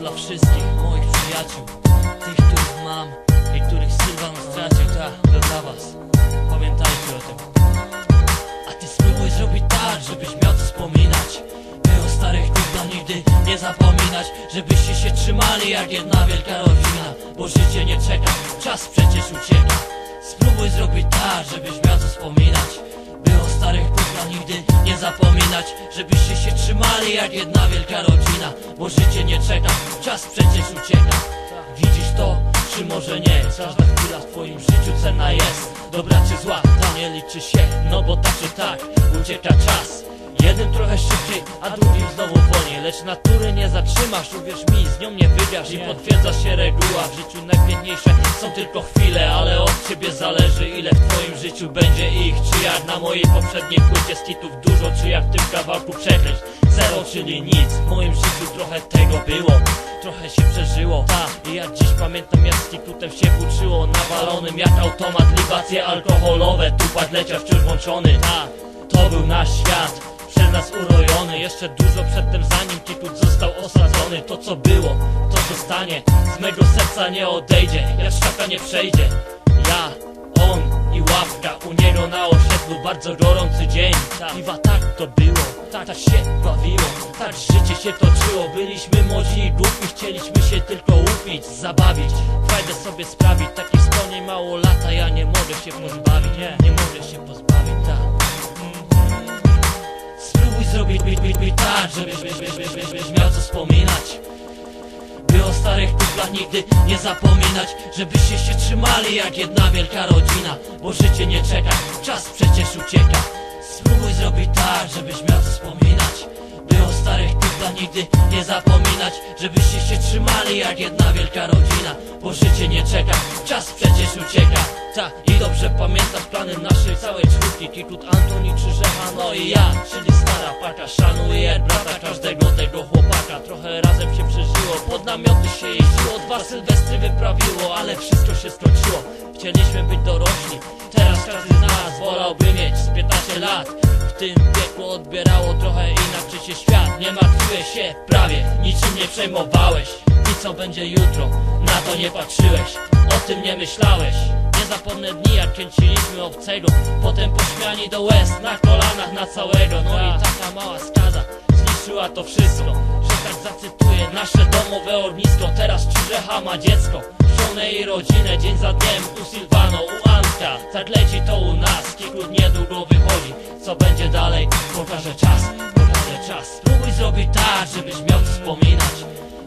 dla wszystkich moich przyjaciół. Tych, których mam i których Sylwan stracił Ta, to dla was. Pamiętajcie o tym. A ty spróbuj zrobić tak, żebyś miał co wspominać. By o starych dniach nigdy nie zapominać. Żebyście się trzymali jak jedna wielka rodzina Bo życie nie czeka, czas przecież ucieka. Spróbuj zrobić tak, żebyś miał co wspominać. By o starych dniach nigdy nie zapominać Żebyście jak jedna wielka rodzina Bo życie nie czeka, czas przecież ucieka. Widzisz to, czy może nie? Każda chwila w twoim życiu cenna jest. Dobra czy zła, to nie liczy się No bo tak czy tak, ucieka czas. Jeden trochę szybciej, a drugim znowu wolniej. Lecz natury nie zatrzymasz, uwierz mi, z nią nie wygrasz. I potwierdza się reguła, w życiu najpiękniejsze są tylko chwile Ale od ciebie zależy, ile w twoim życiu będzie ich. Czy jak na mojej poprzedniej płycie skitów dużo Czy jak w tym kawałku przekleństw Czyli nic, w moim życiu trochę tego było. Trochę się przeżyło, ta I ja dziś pamiętam jak z kitutem się uczyło Nawalonym jak automat, libacje alkoholowe. Tupać leciał wciąż włączony, ta To był nasz świat. Przez nas urojony. Jeszcze dużo przedtem zanim Kikut został osadzony. To co było, to zostanie. Z mego serca nie odejdzie. Jak szczaka nie przejdzie. Ja, on i ławka U niego na osiedlu. Bardzo gorący dzień. Piwa tak to było, tak się bawiło. Tak życie się toczyło. Byliśmy młodzi i głupi Chcieliśmy się tylko upić, zabawić. Fajdę sobie sprawić Takich wspomnień mało lata Ja nie mogę się pozbawić. Nie, nie mogę się pozbawić, tak. Spróbuj zrobić bit, bit, bit tak, żebyś, byś, byś, byś, byś, byś miał co wspominać. By o starych kumplach nigdy nie zapominać Żebyście się trzymali jak jedna wielka rodzina Bo życie nie czeka, czas przecież ucieka Spróbuj zrobić tak, żebyś miał co nigdy nie zapominać Żebyście się trzymali jak jedna wielka rodzina. Bo życie nie czeka, czas przecież ucieka. Ta, i dobrze pamiętasz plany naszej całej czwórki. Kikut, Antoni, Krzyżecha, no i ja Czyli stara paka, szanuję brata każdego tego chłopaka. Trochę razem się przeżyło, pod namioty się jeździło. Dwa sylwestry wyprawiło, ale wszystko się skończyło. Chcieliśmy być dorośli, teraz każdy z nas wolałby mieć z 15 lat tym wieku odbierało trochę inaczej się świat. Nie martwiłeś się prawie, niczym nie przejmowałeś. I co będzie jutro, na to nie patrzyłeś. O tym nie myślałeś. Nie zapomnę dni jak kręciliśmy obcego. Potem pośmiani do łez, na kolanach na całego. No i taka mała skaza zniszczyła to wszystko. Że tak zacytuję nasze domowe ognisko. Teraz Czurzecha ma dziecko Żonę i rodzinę. Dzień za dniem U Silvano, Antka Tak leci to u nas, Kikut niedługo wychodzi. Co będzie dalej, pokaże czas Pokaże czas. Spróbuj zrobić tak, żebyś miał wspominać.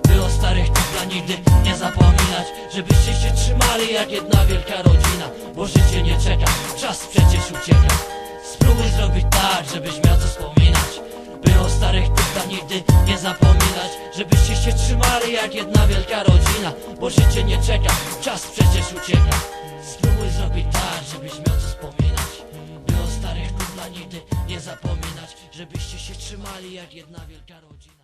By o starych kuplach nigdy nie zapominać. Żebyście się trzymali jak jedna wielka rodzina Bo życie nie czeka, czas przecież ucieka. Spróbuj zrobić tak, żebyś miał co wspominać. By o starych kuplach nigdy nie zapominać. Żebyście się trzymali jak jedna wielka rodzina Bo życie nie czeka, czas przecież ucieka Spróbuj zrobić tak, żebyś miał co wspominać. By o starych kuplach nigdy nie zapominać Żebyście się trzymali jak jedna wielka rodzina